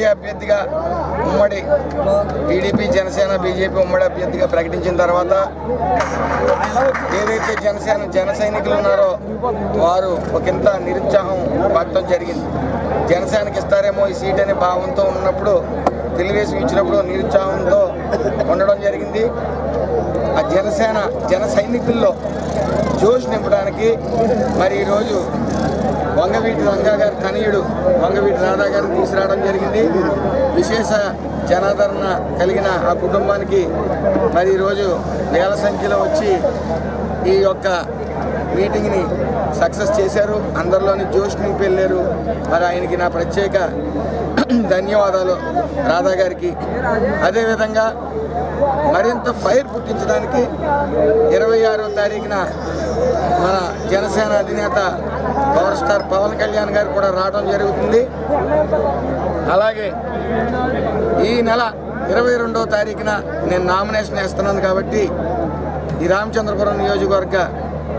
MLA అభ్యర్థిగా ఉమ్మడి TDP Janasena BJP ఉమ్మడి అభ్యర్థిగా ప్రకటించిన తర్వాత ఏదైతే జనసేన జన సైనికులు ఉన్నారో వారు ఒకంత నిరుత్సాహం పట్టడం జరిగింది. జనసేనకి ఇస్తారేమో ఈ సీట్ అనే భావంతో ఉన్నప్పుడు తెలుగుదేశం ఇచ్చినప్పుడు నిరుత్సాహంతో ఉండడం జరిగింది. ఆ జనసేన జన సైనికుల్లో జోష్ నింపడానికి మరి ఈరోజు వంగవీటి రంగా గారి తనయుడు వంగవీటి రాధా గారిని తీసుకురావడం జరిగింది. విశేష జనాదరణ కలిగిన ఆ కుటుంబానికి మరి ఈరోజు వేల సంఖ్యలో వచ్చి ఈ యొక్క మీటింగ్ని సక్సెస్ చేశారు. అందరిలోని జోష్ నింపి వెళ్ళారు మరి ఆయనకి నా ప్రత్యేక ధన్యవాదాలు రాధా గారికి. అదేవిధంగా మరింత ఫైర్ పుట్టించడానికి ఇరవై ఆరో తారీఖున మన జనసేన అధినేత పవర్ స్టార్ పవన్ కళ్యాణ్ గారు కూడా రావడం జరుగుతుంది. అలాగే ఈ నెల ఇరవై రెండవ తారీఖున నేను నామినేషన్ వేస్తున్నాను కాబట్టి ఈ రామచంద్రపురం నియోజకవర్గ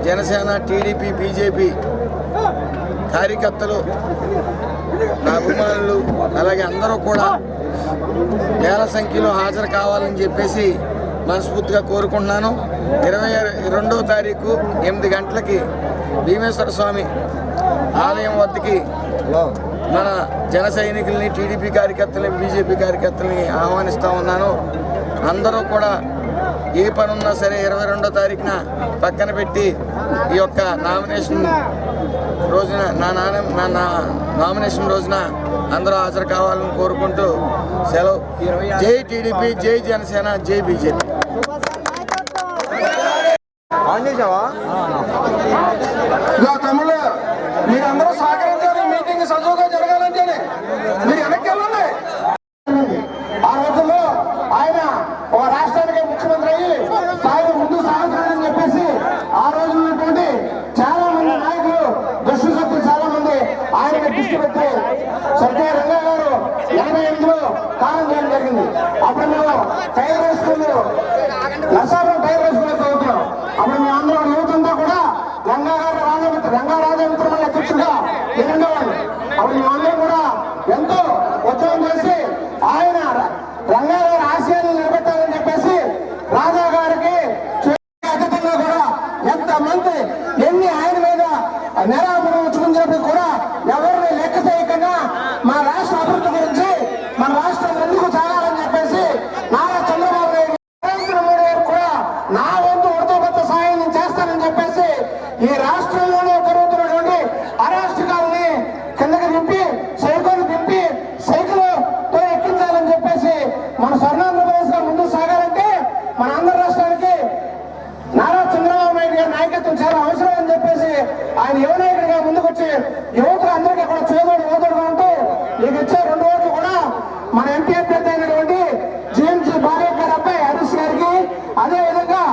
జనసేన టీడీపీ బీజేపీ కార్యకర్తలు నా అభిమానులు అలాగే అందరూ కూడా వేల సంఖ్యలో హాజరు కావాలని చెప్పేసి మనస్ఫూర్తిగా కోరుకుంటున్నాను. ఇరవై రెండవ తారీఖు ఎనిమిది గంటలకి భీమేశ్వర స్వామి ఆలయం వద్దకి మన జన సైనికుల్ని టీడీపీ కార్యకర్తలని బీజేపీ కార్యకర్తలని ఆహ్వానిస్తూ ఉన్నాను. అందరూ కూడా ఏ పని ఉన్నా సరే ఇరవై రెండో తారీఖున పక్కన పెట్టి ఈ యొక్క నామినేషన్ రోజున నా నాన్న నా నా నామినేషన్ రోజున అందరూ హాజరు కావాలని కోరుకుంటూ సెలవు. జై టీడీపీ జై జనసేన జై బీజేపీ. ఆన్ చేసావా ఇదిగో తమ్ముళ్ళు మీరందరూ సహకరించాలి మీటింగ్ సజావుగా జరగాలంటేనే మీరు వెనక్కి వెళ్ళండి ఆ రోజుల్లో ఆయన ఒక రాష్ట్రానికి ముఖ్యమంత్రి అయ్యి ఆయన ముందు సాగుతాడని చెప్పేసి ఆ రోజు ఉన్నటువంటి చాలా మంది నాయకులు దృష్టి శక్తులు చాలా మంది ఆయన దృష్టి పెట్టి సత్య రంగా గారు ఎనభై ఎనిమిదిలో కాలం చేయడం జరిగింది అప్పుడు మేము టైర్ వేసుకుని నర్సాపురం టైర్ వేసుకుని చదువుతున్నాం అప్పుడు మేము అందరం యువతంతా కూడా రంగా గారు రాజమిత్ర రంగా రాజమిత్ర మళ్ళీ అధ్యక్షుడిగా నేను ఉండేవాడిని అప్పుడు మేమందరం కూడా ఎంతో ఉత్సవం చేసి ఆయన రంగా గారి ఆశయాలను నిలబెట్టాలని చెప్పేసి రాజా గారికి అతీతంగా కూడా ఎంత మంది ఎన్ని ఆయన మీద నిరాపణ చూపించినప్పుడు కూడా ఎవరిని లెక్క చేయకుండా మా రాష్ట్ర అభివృద్ధి గురించి మన రాష్ట్రం ముందుకు సాగాలని చెప్పేసి నారా చంద్రబాబు నాయుడు నరేంద్ర మోడీ గారు కూడా నా వంతు ఉడత కొత్త సాయం నేను చేస్తానని చెప్పేసి ఈ రాష్ట్రంలోనే జరుగుతున్నటువంటి అరాష్ట్రకాలని కిందకి దింపి సైకిల్ దింపి సైకిల్తో ఎక్కించాలని చెప్పేసి మన స్వర్ణాంధ్రప్రదేశ్లో ముందుకు సాగాలంటే మన ఆంధ్ర రాష్ట్రానికి నారా చంద్రబాబు నాయుడు గారి నాయకత్వం చాలా అవసరం అని చెప్పేసి ఆయన యువ నాయకుడిగా ముందుకొచ్చి యువకులు అందరికీ కూడా చేదోడు ఓదోడుగా ఉంటూ మీకు ఇచ్చే రెండు ఓట్లు కూడా మన ఎంపీ అభ్యర్థి అయినటువంటి జిఎంసీ భారత్ గారి అబ్బాయి హరీష్ గారికి అదే విధంగా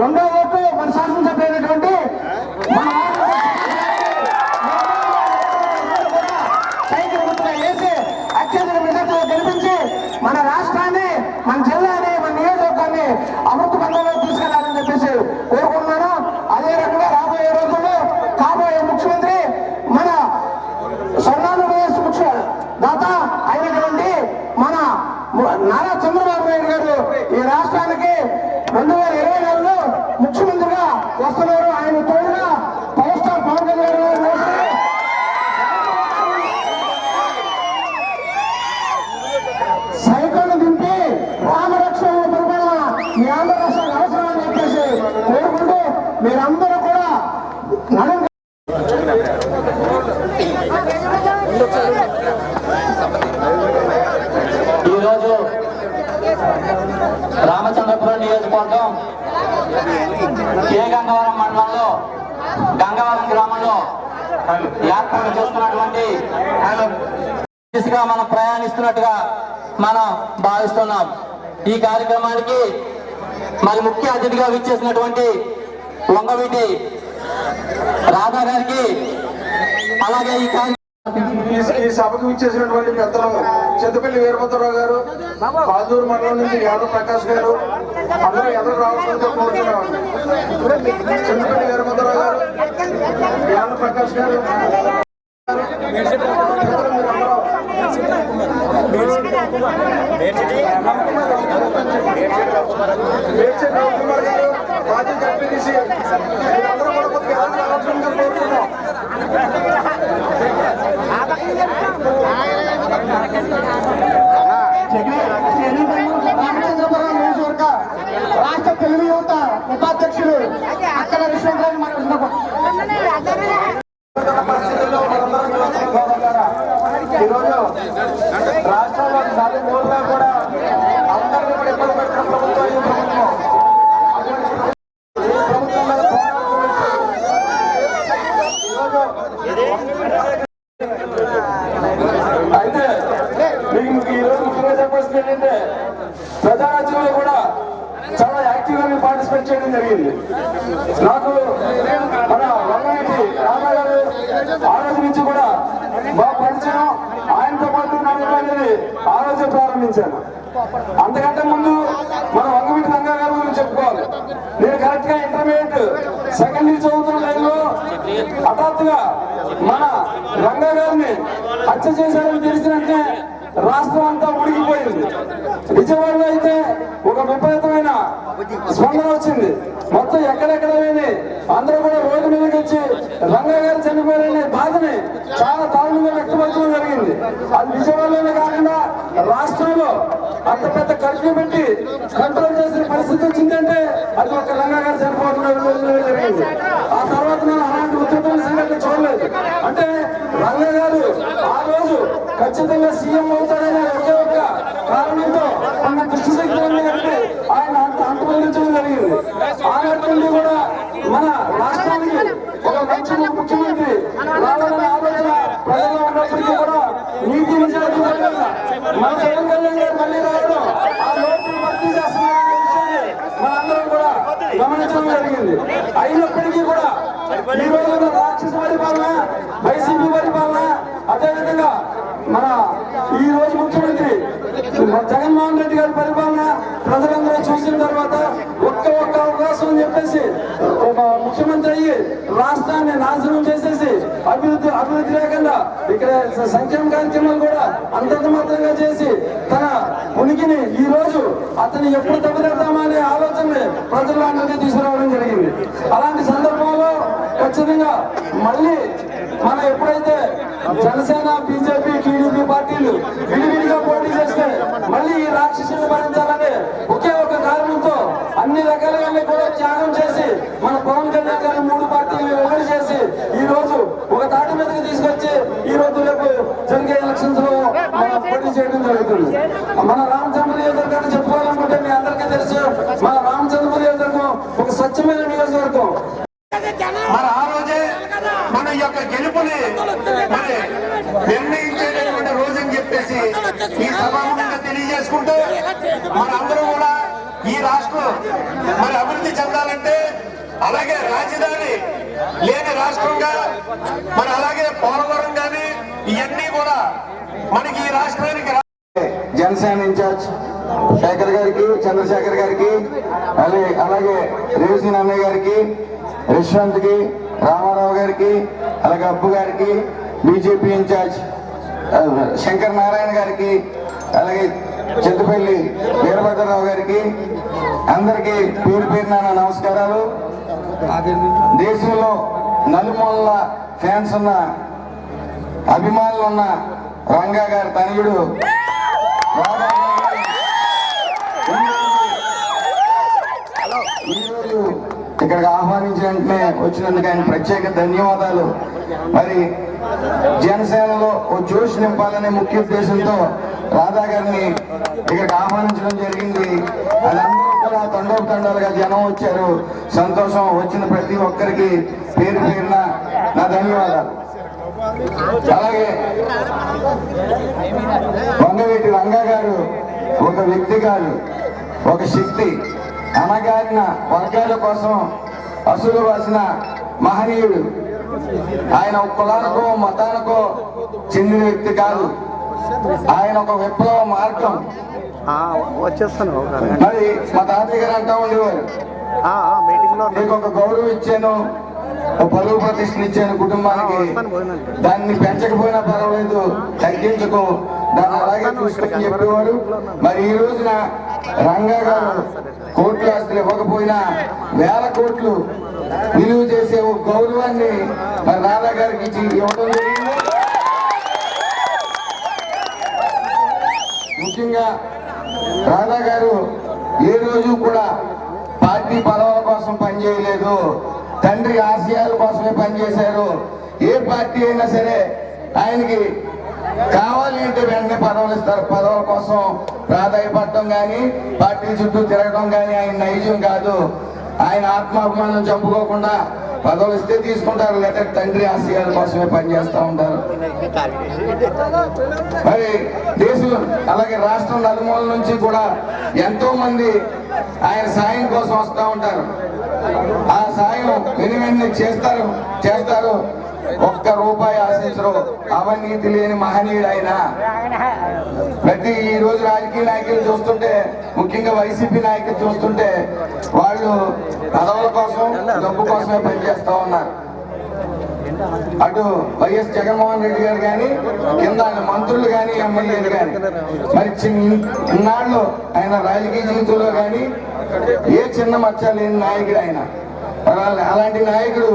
రెండో ఓటు మన శాసనసభ్యులు అయినటువంటి మన సైకిల్ గుర్తుగా వేసి అత్యధిక మెజార్టీలో గెలిపించి మన రాష్ట్రాన్ని మన జిల్లాని మన నియోజకవర్గాన్ని అమృత బంధంలో తీసుకెళ్ళాలని చెప్పేసి కోరుకుంటున్నాను అదే రకంగా రాబోయే రోజుల్లో కాబోయే ముఖ్యమంత్రి మన స్వర్ణాంధ్రప్రదేశ్ ముఖ్య దాత అయినటువంటి మన ము- నారా చంద్రబాబు నాయుడు గారు ఈ రాష్ట్రానికి రెండు వేల ఇరవై నాలుగులో ముఖ్యమంత్రిగా వస్తున్నారు ఆయన తోడుగా పవర్ స్టార్ పవన్ కళ్యాణ్ గారు మోసే సైకిల్ దింపి రామరక్షణ పరిపాలన మీ ఆంధ్ర రాష్ట్రానికి అవసరం అని చెప్పేసి కోరుకుంటూ మీరందరూ కూడా నడం ఈరోజు రామచంద్రపురం నియోజకవర్గం కే గంగవరం మండలంలో గంగవరం గ్రామంలో ఏర్పాటు చేస్తున్నటువంటి దిశగా మనం ప్రయాణిస్తున్నట్టుగా మనం భావిస్తున్నాం. ఈ కార్యక్రమానికి మరి ముఖ్య అతిథిగా విచ్చేసినటువంటి వంగవీటి రాధా గారికి అలాగే ఈ ఈ సభకు ఇచ్చేసినటువంటి పెద్దలు చింతపల్లి వీరభద్రరావు గారు పాదూరు మండలం నుంచి యాదవ్ ప్రకాష్ గారు అందరూ ఎదురు రావాల్సిందిగా కోరుతున్నాం. చింతపల్లి వీరభద్రరావు గారు యాదవ్ ప్రకాష్ గారు. మేడ్చల్ గారు మాజీ జడ్పీటీసీ కూడా కొద్దిగా కోరుతున్నాం రాష్ట్ర తెలుగు యువత ఉపాధ్యక్షుడు అక్కడ విశ్వనాథ్ పరిస్థితుల్లో మనందరం చూస్తున్నాం ఈరోజు రాష్ట్రంలో నది మూలలో కూడా అందరినీ కూడా ఇబ్బంది పెట్టిన ప్రభుత్వం ఈ ప్రభుత్వం అటువంటి ఈ ప్రభుత్వం మీద పోరాటం ఈరోజు అయితే మీకు మీకు ఈ రోజు ముఖ్యంగా చెప్పాల్సింది ఏంటంటే ప్రజారాజ్యంలో కూడా చాలా యాక్టివ్గా మేము పార్టిసిపేట్ చేయడం జరిగింది నాకు మన రంగారెడ్డి రామా గారు ఆ రోజు నుంచి కూడా బాగా పరిచయం ఆయనతో పాటు నన్ను అనేది ఆ రోజే ప్రారంభించాను అంతకంటే ముందు మన వంగవీటి రంగా గారి గురించి చెప్పుకోవాలి నేను కరెక్ట్గా ఇంటర్మీడియట్ సెకండ్ ఇయర్ చదువుతున్న టైంలో హఠాత్తుగా మన రంగా గారిని హత్య చేశారని తెలిసినట్టే రాష్ట్రం అంతా ఉడికిపోయింది విజయవాడలో అయితే ఒక విపరీతమైన స్పందన వచ్చింది. మొత్తం ఎక్కడెక్కడ లేని అందరూ కూడా రోడ్డు మీదకి వచ్చి రంగా గారు చనిపోయారనే బాధని చాలా దారుణంగా వ్యక్తపరచడం జరిగింది. అది విజయవాడలోనే కాకుండా రాష్ట్రంలో అంత పెద్ద కర్ఫ్యూ పెట్టి కంట్రోల్ చేసిన పరిస్థితి వచ్చిందంటే అది ఒక రంగా గారు చనిపోవడం జరిగింది. ఆ తర్వాత నేను అలాంటి ఉద్యోగం సంఘటన చూడలేదు. అంటే రంగా గారు ఆ రోజు ఖచ్చితంగా సీఎం అవుతాడనే ఒకే ఒక్క కారణంతో మన దృష్టి శక్తి ఆయన అంతమందించడం జరిగింది. ఆనాటి నుండి కూడా మన రాష్ట్రానికి ఒక మంచి ముఖ్యమంత్రి రావాలనే ఆలోచన ప్రజల్లో ఉన్నప్పటికీ కూడా నీతి నిజాయితీ మన జగన్ కళ్యాణ్ గారు మళ్ళీ రావడం ఆ లోటు భర్తీ విషయాన్ని మనందరం కూడా గమనించడం జరిగింది. అయినప్పటికీ కూడా ఈ రోజున రాక్షస పరిపాలన వైసీపీ పరిపాలన అదేవిధంగా మన ఈ జగన్మోహన్ రెడ్డి గారి పరిపాలన ప్రజలందరూ చూసిన తర్వాత ఒక్క ఒక్క అవకాశం అని చెప్పేసి ఒక ముఖ్యమంత్రి అయ్యి రాష్ట్రాన్ని నాశనం చేసేసి అభివృద్ధి అభివృద్ధి లేకుండా ఇక్కడ సంక్షేమ కార్యక్రమాలు కూడా అంతంత మాత్రంగా చేసి తన ఉనికిని ఈ రోజు అతన్ని ఎప్పుడు తప్పిద్దామా అనే ఆలోచనని ప్రజల్లో అందరికీ తీసుకురావడం జరిగింది. అలాంటి సందర్భంలో ఖచ్చితంగా మళ్ళీ మనం ఎప్పుడైతే జనసేన బీజేపీ టీడీపీ పార్టీలు విడివిడిగా పోటీ చేస్తే మళ్ళీ ఈ రాక్షసులు భరించాలని ఒకే ఒక కారణంతో అన్ని రకాలుగానే కూడా త్యాగం చేసి మన పవన్ కళ్యాణ్ గారి మూడు పార్టీలు వెల్లడి చేసి ఈ రోజు ఒక తాటి మీదకి తీసుకొచ్చి ఈ రోజు రేపు జరిగే ఎలక్షన్స్లో మనం పోటీ చేయడం జరుగుతుంది మన రామచంద్ర నియోజకవర్గాన్ని చెప్పుకోవాలనుకుంటే మీ అందరికీ తెలుసు మన రామచంద్ర నియోజకవర్గం ఒక స్వచ్ఛమైన నియోజకవర్గం మరి ఆ రోజే మన యొక్క గెలుపుని మరి నిర్ణయించేటటువంటి రోజని చెప్పేసి ఈ సభాముఖంగా తెలియజేసుకుంటూ మన అందరూ కూడా ఈ రాష్ట్రం మరి అభివృద్ధి చెందాలంటే అలాగే రాజధాని లేని రాష్ట్రంగా మరి అలాగే పోలవరం కానీ ఇవన్నీ కూడా మనకి ఈ రాష్ట్రానికి జనసేన ఇన్ఛార్జ్ శేఖర్ గారికి చంద్రశేఖర్ గారికి అలాగే అలాగే రేవసి అన్నయ్య గారికి యశ్వంత్ రామారావు గారికి అలాగే అబ్బు గారికి బీజేపీ ఇన్ఛార్జ్ శంకర్ నారాయణ గారికి అలాగే చింతపల్లి వీరభద్రరావు గారికి అందరికీ పేరు పేరు నా నమస్కారాలు. దేశంలో నలుమూలల ఫ్యాన్స్ ఉన్న అభిమానులు ఉన్న రంగా గారి తనయుడు ఈరోజు ఇక్కడికి ఆహ్వానించిన వెంటనే వచ్చినందుకు ఆయన ప్రత్యేక ధన్యవాదాలు. మరి జనసేనలో ఓ జోష్ నింపాలనే ముఖ్య ఉద్దేశంతో రాధా గారిని ఇక్కడికి ఆహ్వానించడం జరిగింది. వాళ్ళందరూ కూడా తండోపు తండాలుగా జనం వచ్చారు. సంతోషం వచ్చిన ప్రతి ఒక్కరికి పేరు పేరున నా ధన్యవాదాలు. అలాగే వంగవీటి రంగా గారు ఒక వ్యక్తి కాదు ఒక శక్తి. అనగారిన వర్గాల కోసం అసులు రాసిన మహనీయుడు. ఆయన కులానికో మతానికో చెందిన వ్యక్తి కాదు. ఆయన ఒక విప్లవ మార్గం. వచ్చేస్తాను. మరి మా తాతయ్య గారు అంటా ఉండేవారు. నీకు ఒక గౌరవం ఇచ్చాను ఒక పలువు ప్రతిష్టలు ఇచ్చాను కుటుంబానికి. దాన్ని పెంచకపోయినా పర్వాలేదు తగ్గించుకో. దాన్ని అలాగే చూసుకొని చెప్పేవారు. మరి ఈ రోజున రంగా గారు కోట్లు ఆస్తులు ఇవ్వకపోయినా వేల కోట్లు విలువ చేసే ఒక గౌరవాన్ని మరి రాధా గారికి ఇచ్చి ఇవ్వడం జరిగింది. ముఖ్యంగా రాధా గారు ఏ రోజు కూడా పార్టీ పదవుల కోసం పనిచేయలేదు తండ్రి ఆశయాల కోసమే పనిచేశారు. ఏ పార్టీ అయినా సరే ఆయనకి కావాలి అంటే వెంటనే పదవులు ఇస్తారు. పదవుల కోసం ప్రాధాయపడటం కానీ పార్టీ చుట్టూ తిరగడం కానీ ఆయన నైజం కాదు. ఆయన ఆత్మాభిమానం చంపుకోకుండా పదవులు ఇస్తే తీసుకుంటారు. లేదా తండ్రి ఆశయాల కోసమే పనిచేస్తూ ఉంటారు. మరి దేశం అలాగే రాష్ట్రం నలుమూల నుంచి కూడా ఎంతో మంది ఆయన సాయం కోసం వస్తూ ఉంటారు. ఆ సాయం వెను వెంటనే చేస్తారు చేస్తారు. ఒక్క రూపాయి ఆశించరు. అవినీతి లేని మహనీయుడు ఆయన ప్రతి ఈ రోజు రాజకీయ నాయకులు చూస్తుంటే ముఖ్యంగా వైసీపీ నాయకులు చూస్తుంటే వాళ్ళు పదవుల కోసం డబ్బు కోసమే పనిచేస్తా ఉన్నారు. అటు వైఎస్ జగన్మోహన్ రెడ్డి గారు కానీ కింద మంత్రులు కానీ ఎమ్మెల్యేలు కానీ మరి చిన్నాళ్ళు ఆయన రాజకీయ జీవితంలో కానీ ఏ చిన్న మచ్చ లేని నాయకుడు ఆయన. అలాంటి నాయకుడు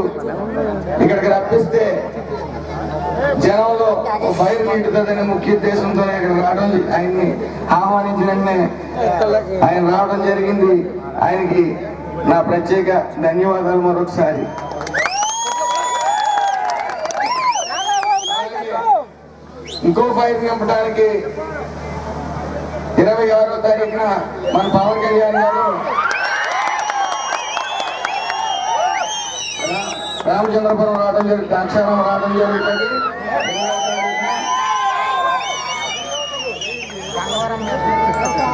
ఇక్కడికి రప్పిస్తే జనంలో ఒక ఫైర్ నిండుతుందనే ముఖ్య ఉద్దేశంతో ఇక్కడ రావడం ఆయన్ని ఆహ్వానించిన ఆయన రావడం జరిగింది. ఆయనకి నా ప్రత్యేక ధన్యవాదాలు మరొకసారి. ఇంకో ఫైర్ నింపడానికి ఇరవై ఆరో తారీఖున మన పవన్ కళ్యాణ్ గారు రామచంద్రపురం రావడం జరిగింది ద్రాక్షారం రావడం జరుగుతుంది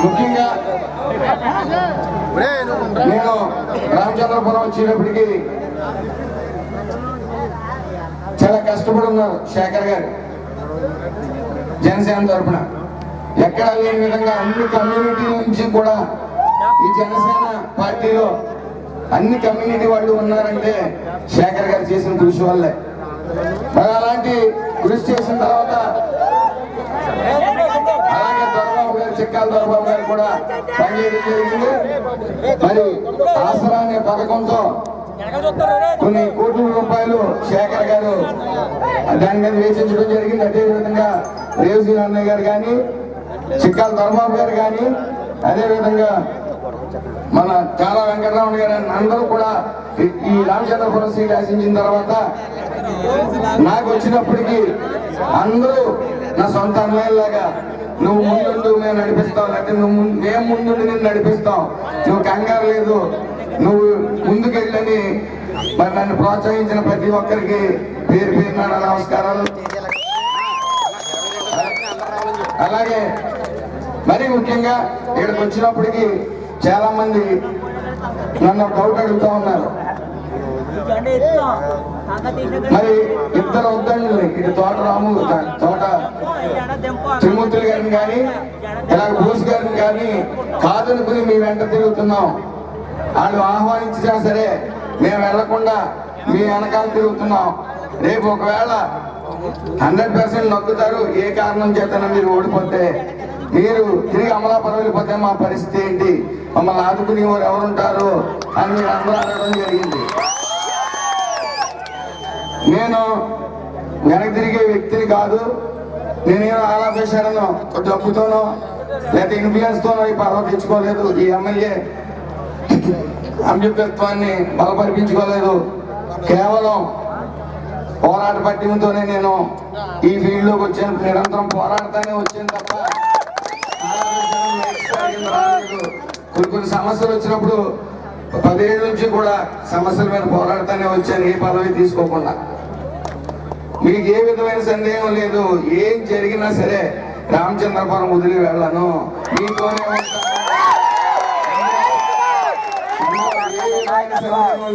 ముఖ్యంగా నేను రామచంద్రపురం వచ్చేటప్పటికి చాలా కష్టపడి ఉన్నారు శేఖర్ గారు జనసేన తరపున. ఎక్కడ లేని విధంగా అన్ని కమ్యూనిటీల నుంచి కూడా ఈ జనసేన పార్టీలో అన్ని కమ్యూనిటీ వాళ్ళు ఉన్నారంటే శేఖర్ గారు చేసిన కృషి వల్లే. మరి అలాంటి కృషి చేసిన తర్వాత అలాగే దొరబాబు గారు చిక్కాల దొరబాబు గారు కూడా పనిచేయడం జరిగింది. మరి ఆసరా అనే పథకంతో కొన్ని కోట్ల రూపాయలు శేఖర్ గారు దాని మీద వేచించడం జరిగింది. అదేవిధంగా రేవసీ అన్నయ్య గారు కానీ చిక్కాల దొరబాబు గారు కానీ అదేవిధంగా మన చాలా వెంకటరమణ గారు అని అందరూ కూడా ఈ- రామచంద్రపురం సీట్ ఆశించిన తర్వాత నాకు వచ్చినప్పటికీ అందరూ నా సొంత అమ్మాయిలాగా నువ్వు ముందుండు మేము నడిపిస్తాం. లేకపోతే నువ్వు ముందు మేము ముందుండి నేను నడిపిస్తాం. నువ్వు కంగారు లేదు. నువ్వు ముందుకెళ్ళని. మరి నన్ను ప్రోత్సహించిన ప్రతి ఒక్కరికి పేరు పేరు నా నమస్కారాలు. అలాగే మరి ముఖ్యంగా ఇక్కడికి వచ్చినప్పటికీ చాలా మంది నన్ను డౌట్ అడుగుతా ఉన్నారు. మరి ఇద్దరు వద్దండి ఇటు తోట రాము తోట త్రిమూర్తులు గారిని కానీ ఇలా బోస్ గారిని కానీ కాదనుకుని మీ వెంట తిరుగుతున్నాం. వాళ్ళు ఆహ్వానించినా సరే మేము వెళ్ళకుండా మీ వెనకాల తిరుగుతున్నాం. రేపు ఒకవేళ హండ్రెడ్ పర్సెంట్ నొక్కుతారు ఏ కారణం చేతన మీరు ఓడిపోతే మీరు తిరిగి అమలాపురం వెళ్ళిపోతే మా పరిస్థితి ఏంటి? మమ్మల్ని ఆదుకునే వారు ఎవరుంటారు? అని మీరు అందరూ అడగడం జరిగింది. నేను వెనక్కి తిరిగే వ్యక్తిని కాదు నేనేమో ఆలాపేశాడనో డబ్బుతోనో లేకపోతే ఇన్ఫ్లుయెన్స్తోనో ఈ పదవి తెచ్చుకోలేదు ఈ ఎమ్మెల్యే అభ్యర్థత్వాన్ని బలపరిపించుకోలేదు. కేవలం పోరాట పట్టింతోనే నేను ఈ ఫీల్డ్లోకి వచ్చాను నిరంతరం పోరాడుతూనే వచ్చాను తప్ప రాలేదు. కొన్ని కొన్ని సమస్యలు వచ్చినప్పుడు పదిహేడు నుంచి కూడా సమస్యల మీద పోరాడుతూనే వచ్చాను ఏ పదవి తీసుకోకుండా. మీకు ఏ విధమైన సందేహం లేదు ఏం జరిగినా సరే రామచంద్రపురం వదిలి వెళ్ళను. మీతోనే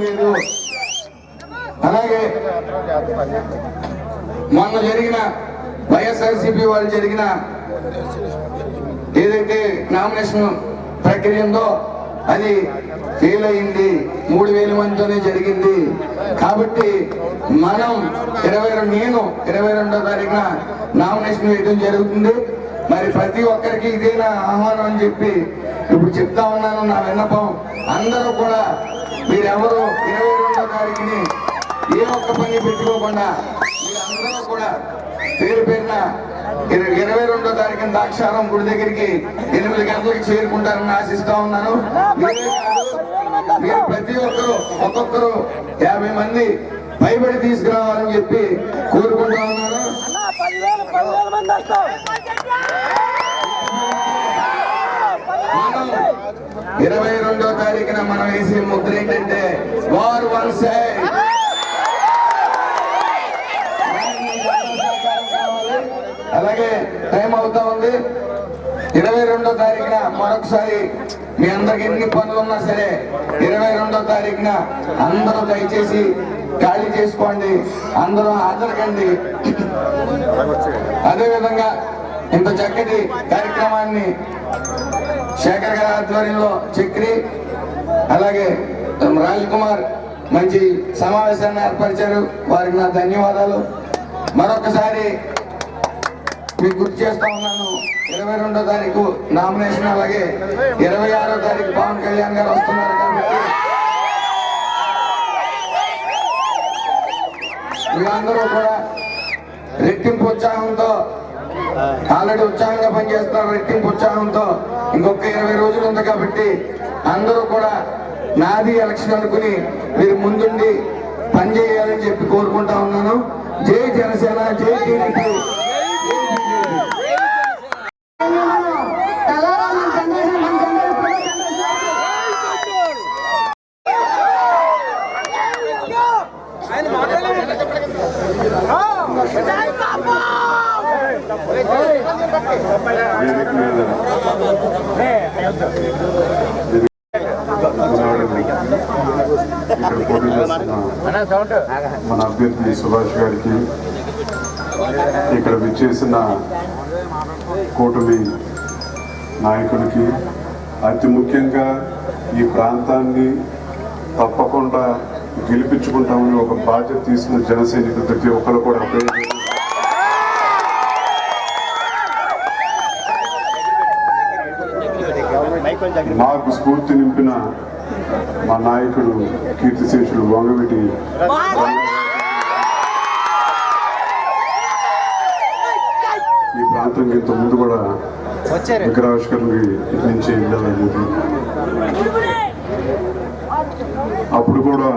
లేదు. అలాగే మొన్న జరిగిన వైఎస్ఆర్సీపీ వాళ్ళు జరిగిన ఏదైతే నామినేషన్ ప్రక్రియ ఉందో అది ఫెయిల్ అయింది. మూడు వేల మందితోనే జరిగింది. కాబట్టి మనం ఇరవై రెండు నేను ఇరవై రెండో తారీఖున నామినేషన్ వేయడం జరుగుతుంది. మరి ప్రతి ఒక్కరికి ఇదే నా ఆహ్వానం అని చెప్పి ఇప్పుడు చెప్తా ఉన్నాను నా విన్నపం. అందరూ కూడా మీరెవరు ఇరవై రెండో తారీఖుని ఏ ఒక్క పని పెట్టుకోకుండా మీరందరూ కూడా పేరు పేరున ఇరవై రెండో తారీఖున దాక్షారం గుడి దగ్గరికి ఎనిమిది గంటలకు చేరుకుంటారని ఆశిస్తా ఉన్నాను. మీరు ప్రతి ఒక్కరు ఒక్కొక్కరు యాభై మంది పైబడి తీసుకురావాలని చెప్పి కోరుకుంటా ఉన్నాను. ఇరవై రెండో తారీఖున మనం వేసే ముద్ర ఏంటంటే వార్ వన్ సైడ్ అలాగే టైం అవుతా ఉంది. ఇరవై రెండో తారీఖున మరొకసారి మీ అందరికి ఎన్ని పనులు ఉన్నా సరే ఇరవై రెండో తారీఖున అందరూ దయచేసి ఖాళీ చేసుకోండి. అందరూ హాజరుకండి అదేవిధంగా ఇంత చక్కటి కార్యక్రమాన్ని శేఖర్ గారి ఆధ్వర్యంలో చక్రి అలాగే రాజ్ కుమార్ మంచి సమావేశాన్ని ఏర్పరిచారు. వారికి నా ధన్యవాదాలు. మరొకసారి మీకు గుర్తు చేస్తా ఉన్నాను. ఇరవై రెండో తారీఖు నామినేషన్ అలాగే ఇరవై ఆరో తారీఖు పవన్ కళ్యాణ్ గారు వస్తున్నారు కాబట్టి. వీళ్ళందరూ కూడా రెట్టింపు ఉత్సాహంతో ఆల్రెడీ ఉత్సాహంగా పనిచేస్తున్నారు రెట్టింపు ఉత్సాహంతో ఇంకొక ఇరవై రోజులు ఉంది కాబట్టి అందరూ కూడా నాది ఎలక్షన్ అనుకుని మీరు ముందుండి పనిచేయాలని చెప్పి కోరుకుంటా ఉన్నాను. జై జనసేన జై టీడీపీ తెల్లారా మన జనరేషన్ మన జనరేషన్ మన జనరేషన్ వేదిక మీద ఇక్కడ పోటీ చేస్తున్న మన అభ్యర్థి సుభాష్ గారికి ఇక్కడ విచ్చేసిన కూటమి నాయకుడికి అతి ముఖ్యంగా ఈ ప్రాంతాన్ని తప్పకుండా గెలిపించుకుంటామని ఒక బాధ్యత తీసుకున్న జన ప్రతి ఒక్కరు కూడా మాకు స్ఫూర్తి నింపిన మా నాయకుడు కీర్తిశేషుడు వంగవిటి ప్రాంతం ఇంత ముందు కూడా విగ్రహావిష్కరణకి నుంచి వెళ్ళాలి అప్పుడు కూడా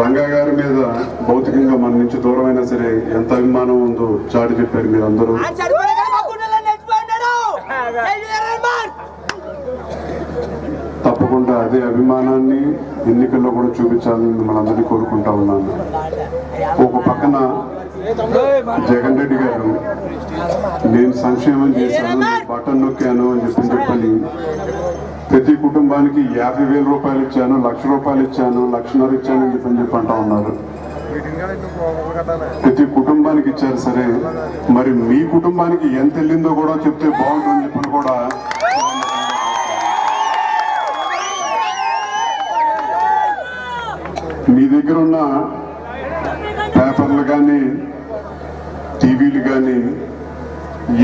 రంగా గారి మీద భౌతికంగా మన నుంచి దూరమైనా సరే ఎంత అభిమానం ఉందో చాటి చెప్పారు మీరు అందరూ తప్పకుండా అదే అభిమానాన్ని ఎన్నికల్లో కూడా చూపించాలని మిమ్మల్ని అందరినీ కోరుకుంటా ఉన్నాను. ఒక పక్కన జగన్ రెడ్డి గారు నేను సంక్షేమం చేశాను బటన్ నొక్కాను అని చెప్పి చెప్పని ప్రతి కుటుంబానికి యాభై వేల రూపాయలు ఇచ్చాను లక్ష రూపాయలు ఇచ్చాను లక్షన్నర ఇచ్చాను అని చెప్పని చెప్పి అంటా ఉన్నారు. ప్రతి కుటుంబానికి ఇచ్చారు సరే మరి మీ కుటుంబానికి ఎంత వెళ్ళిందో కూడా చెప్తే బాగుంటుందని చెప్పని కూడా మీ దగ్గర ఉన్న పేపర్లు కానీ టీవీలు కానీ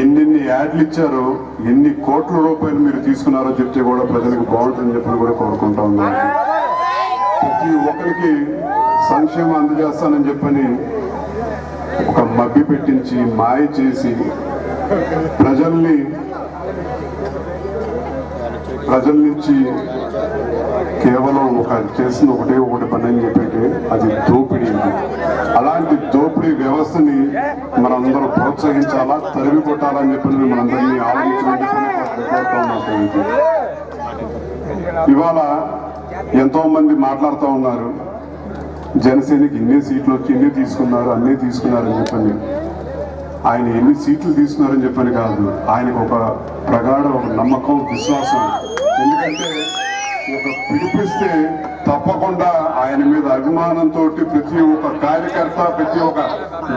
ఎన్నెన్ని యాడ్లు ఇచ్చారో ఎన్ని కోట్ల రూపాయలు మీరు తీసుకున్నారో చెప్తే కూడా ప్రజలకు బాగుంటుందని చెప్పి కూడా కోరుకుంటా ఉన్నాను. ప్రతి ఒక్కరికి సంక్షేమం అందజేస్తానని చెప్పని ఒక మబ్బి పెట్టించి మాయ చేసి ప్రజల్ని ప్రజల నుంచి కేవలం ఒక చేసిన ఒకటే ఒకటి పని అని చెప్పి అది దూ మనందరం ప్రోత్సహించాలా? తరిమి కొట్టాలని చెప్పి మనందరినీ ఆలోచించమని చెప్పి ఇవాళ ఎంతో మంది మాట్లాడుతూ ఉన్నారు. జనసేనకి ఇన్ని సీట్లు వచ్చి ఇన్ని తీసుకున్నారు అన్నీ తీసుకున్నారని చెప్పని. ఆయన ఎన్ని సీట్లు తీసుకున్నారని చెప్పని కాదు. ఆయనకు ఒక ప్రగాఢ ఒక నమ్మకం విశ్వాసం. ఎందుకంటే పిలిపిస్తే తప్పకుండా ఆయన మీద అభిమానంతో ప్రతి ఒక్క కార్యకర్త ప్రతి ఒక్క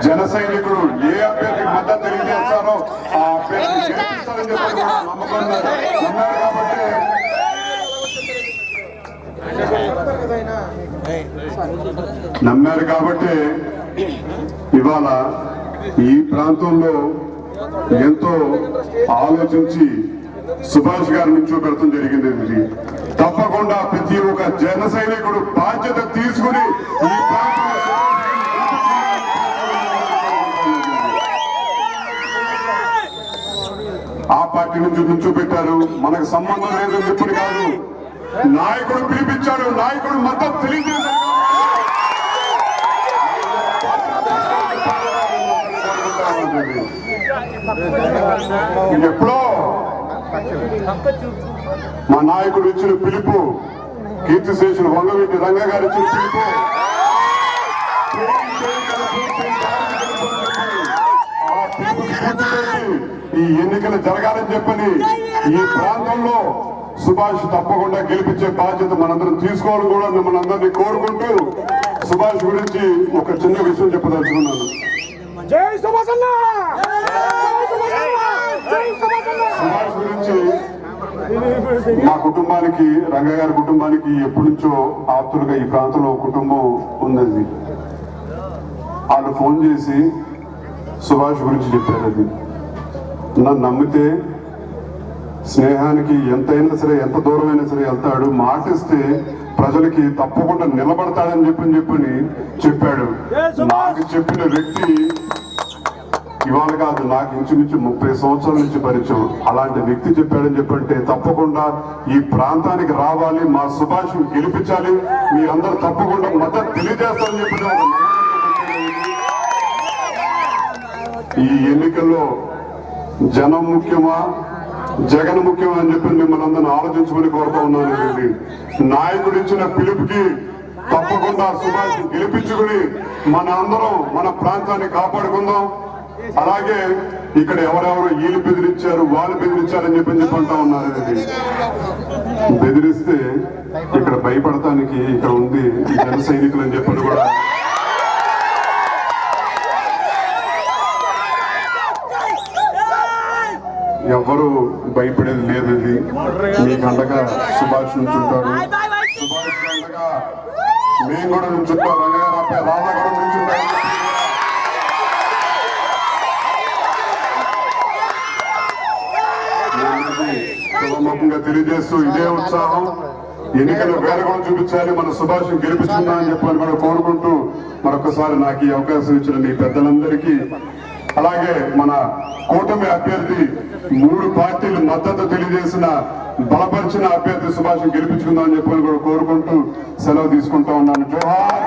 జన సైనికుడు ఏ అభ్యర్థికి మద్దతు తెలియజేస్తారో ఆ అభ్యర్థి గెలిపిస్తారని చెప్పి నమ్మకం ఉన్నారు కాబట్టి నమ్మారు కాబట్టి ఇవాళ ఈ ప్రాంతంలో ఎంతో ఆలోచించి సుభాష్ గారి చూపెడతాం జరిగింది. ఇది తప్పకుండా ప్రతి ఒక్క జన సైనికుడు బాధ్యత తీసుకుని ఈ ఆ పార్టీ నుంచి నుంచోబెట్టారు మనకు సంబంధం లేదు ఇప్పుడు కాదు. నాయకుడు పిలిపించాడు. నాయకుడు మద్దతు తెలియజేశాడు. ఎప్పుడో మా నాయకుడు ఇచ్చిన పిలుపు కీర్తిశేషులు వంగవీటి రంగ గారు ఇచ్చిన పిలుపు. ఆ పిలుపు స్ఫూర్తితోటి ఈ ఎన్నికలు జరగాలని చెప్పని ఈ ప్రాంతంలో సుభాష్ తప్పకుండా గెలిపించే బాధ్యత మనందరం తీసుకోవాలని కూడా మిమ్మల్ని అందరినీ కోరుకుంటూ సుభాష్ గురించి ఒక చిన్న విషయం చెప్పదలుచుకున్నాను. సుభాష్ మా కుటుంబానికి రంగయ్య గారి కుటుంబానికి ఎప్పటి నుంచో ఆప్తులుగా ఈ ప్రాంతంలో కుటుంబం ఉందండి. వాళ్ళు ఫోన్ చేసి సుభాష్ గురించి చెప్పారు అది నన్ను నమ్మితే స్నేహానికి ఎంతైనా సరే ఎంత దూరమైనా సరే వెళ్తాడు. మాటిస్తే ప్రజలకి తప్పకుండా నిలబడతాడని చెప్పని చెప్పని చెప్పాడు. నాకు చెప్పిన వ్యక్తి ఇవాళ కాదు నాకు ఇంచుమించు ముప్పై సంవత్సరాల నుంచి పరిచయం. అలాంటి వ్యక్తి చెప్పాడని చెప్పంటే తప్పకుండా ఈ ప్రాంతానికి రావాలి మా సుభాష్ గెలిపించాలి మీరందరూ తప్పకుండా మద్దతు తెలియజేస్తారని చెప్పిన ఈ ఎన్నికల్లో జనం ముఖ్యమా జగన్ ముఖ్యమా అని చెప్పి మిమ్మల్ని అందరిని ఆలోచించుకుని కోరుతా ఉన్నాను నాయకుడు ఇచ్చిన పిలుపుకి తప్పకుండా సుభాష్ గెలిపించుకుని మన అందరం మన ప్రాంతాన్ని కాపాడుకుందాం. అలాగే ఇక్కడ ఎవరెవరు వీళ్ళు బెదిరించారు వాళ్ళు బెదిరించారని చెప్పి చెప్పంటా ఉన్నారు ఇది. బెదిరిస్తే ఇక్కడ భయపడటానికి ఇక్కడ ఉంది జన సైనికులు అని చెప్పని కూడా. ఎవరు భయపడేది లేదు ఇది. మీకు అండగా సుభాష్ నుంచి సుభాష్ అండగా మేము కూడా నుంచుంటాం. రంగగారు అబ్బాయి రాధా కూడా నుంచుంటారు శుభముఖంగా తెలియజేస్తూ ఇదే ఉత్సాహం. ఎన్నికలు వేరగొని చూపించాలి మన సుభాష్ గెలిపించుకుందా అని చెప్పని కూడా కోరుకుంటూ మరొకసారి నాకు ఈ అవకాశం ఇచ్చిన మీ పెద్దలందరికీ అలాగే మన కూటమి అభ్యర్థి మూడు పార్టీలు మద్దతు తెలియజేసిన బలపరిచిన అభ్యర్థి సుభాష్ గెలిపించుకుందాం అని చెప్పని కూడా కోరుకుంటూ సెలవు తీసుకుంటా ఉన్నాను. జోహార్